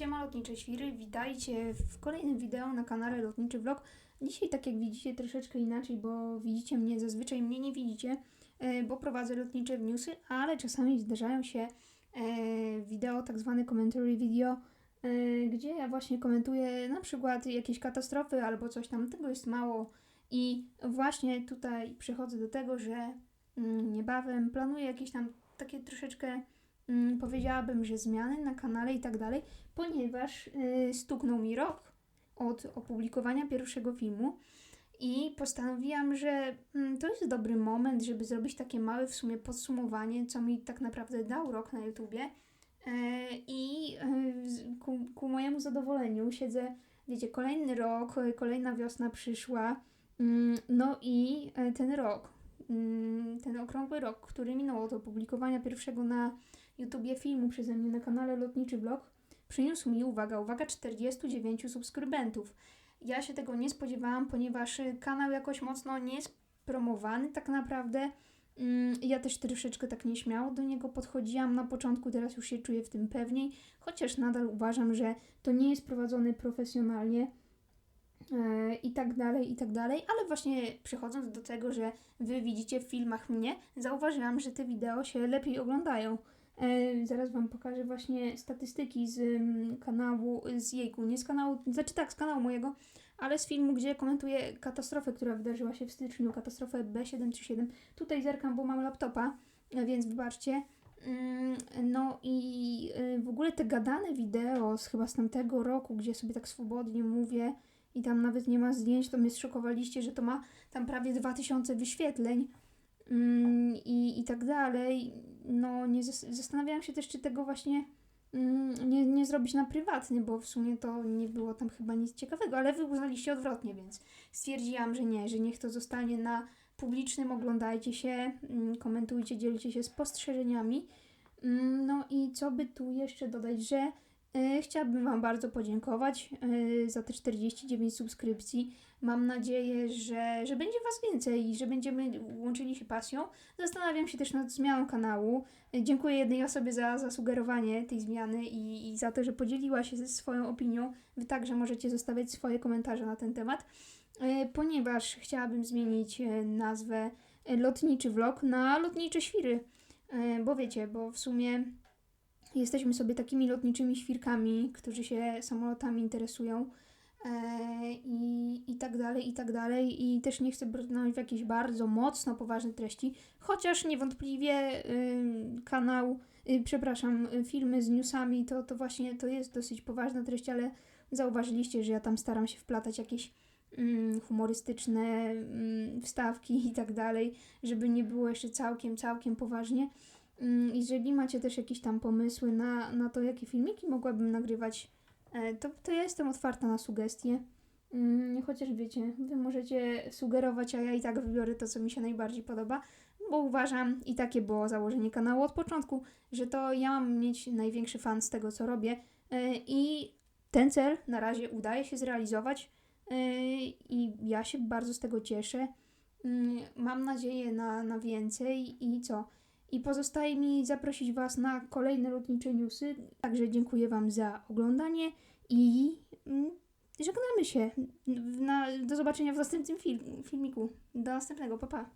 Siema Lotnicze Świry, witajcie w kolejnym wideo na kanale Lotniczy Vlog. Dzisiaj tak jak widzicie troszeczkę inaczej, bo widzicie mnie, zazwyczaj mnie nie widzicie, e, bo prowadzę lotnicze newsy, ale czasami zdarzają się e, wideo, tak zwane commentary video, e, gdzie ja właśnie komentuję na przykład jakieś katastrofy albo coś tam, tego jest mało i właśnie tutaj przechodzę do tego, że mm, niebawem planuję jakieś tam takie troszeczkę mm, powiedziałabym, że zmiany na kanale i tak dalej, ponieważ y, stuknął mi rok od opublikowania pierwszego filmu i postanowiłam, że mm, to jest dobry moment, żeby zrobić takie małe w sumie podsumowanie, co mi tak naprawdę dał rok na YouTubie. E, I e, ku, ku mojemu zadowoleniu siedzę, wiecie, kolejny rok, kolejna wiosna przyszła, mm, no i e, ten rok, ten okrągły rok, który minął od opublikowania pierwszego na YouTubie filmu przeze mnie na kanale Lotniczy Vlog przyniósł mi, uwaga, uwaga, 49 subskrybentów. Ja się tego nie spodziewałam, ponieważ kanał jakoś mocno nie jest promowany tak naprawdę. Mm, Ja też troszeczkę tak nieśmiało do niego podchodziłam na początku, teraz już się czuję w tym pewniej, chociaż nadal uważam, że to nie jest prowadzony profesjonalnie i tak dalej, i tak dalej, ale właśnie przechodząc do tego, że wy widzicie w filmach mnie, zauważyłam, że te wideo się lepiej oglądają. E, zaraz Wam pokażę właśnie statystyki z mm, kanału, z jejku, nie z kanału, znaczy tak, z kanału mojego, ale z filmu, gdzie komentuję katastrofę, która wydarzyła się w styczniu, katastrofę B737. Tutaj zerkam, bo mam laptopa, e, więc wybaczcie. Mm, No i e, w ogóle te gadane wideo z chyba z tamtego roku, gdzie sobie tak swobodnie mówię i tam nawet nie ma zdjęć, to mnie zszokowaliście, że to ma tam prawie 2000 wyświetleń mm, i, i tak dalej. No, nie zas- zastanawiałam się też, czy tego właśnie mm, nie, nie zrobić na prywatny, bo w sumie to nie było tam chyba nic ciekawego, ale wy uznaliście odwrotnie, więc stwierdziłam, że nie, że niech to zostanie na publicznym, oglądajcie się, mm, komentujcie, dzielcie się spostrzeżeniami. Mm, No i co by tu jeszcze dodać, że chciałabym Wam bardzo podziękować e, za te 49 subskrypcji. Mam nadzieję, że, że będzie Was więcej i że będziemy łączyli się pasją. Zastanawiam się też nad zmianą kanału. E, Dziękuję jednej osobie za zasugerowanie tej zmiany i, i za to, że podzieliła się ze swoją opinią. Wy także możecie zostawiać swoje komentarze na ten temat, ponieważ chciałabym zmienić nazwę Lotniczy Vlog na Lotnicze Świry. Bo wiecie, bo w sumie jesteśmy sobie takimi lotniczymi świrkami, którzy się samolotami interesują e, i, i tak dalej, i tak dalej. I też nie chcę brnąć w jakieś bardzo mocno poważne treści, chociaż niewątpliwie y, kanał, y, przepraszam, filmy z newsami to, to właśnie to jest dosyć poważna treść, ale zauważyliście, że ja tam staram się wplatać jakieś humorystyczne wstawki i tak dalej, żeby nie było jeszcze całkiem, całkiem poważnie. Mm, Jeżeli macie też jakieś tam pomysły na, na to, jakie filmiki mogłabym nagrywać, e, to, to ja jestem otwarta na sugestie. Mm, Chociaż wiecie, wy możecie sugerować, a ja i tak wybiorę to, co mi się najbardziej podoba, bo uważam, i takie było założenie kanału od początku, że to ja mam mieć największy fan z tego, co robię e, i ten cel na razie udaje się zrealizować e, i ja się bardzo z tego cieszę. Mm, Mam nadzieję na, na więcej i co? I pozostaje mi zaprosić Was na kolejne lotnicze newsy. Także dziękuję Wam za oglądanie i mm, żegnamy się. Na, do zobaczenia w następnym film, filmiku. Do następnego, pa pa.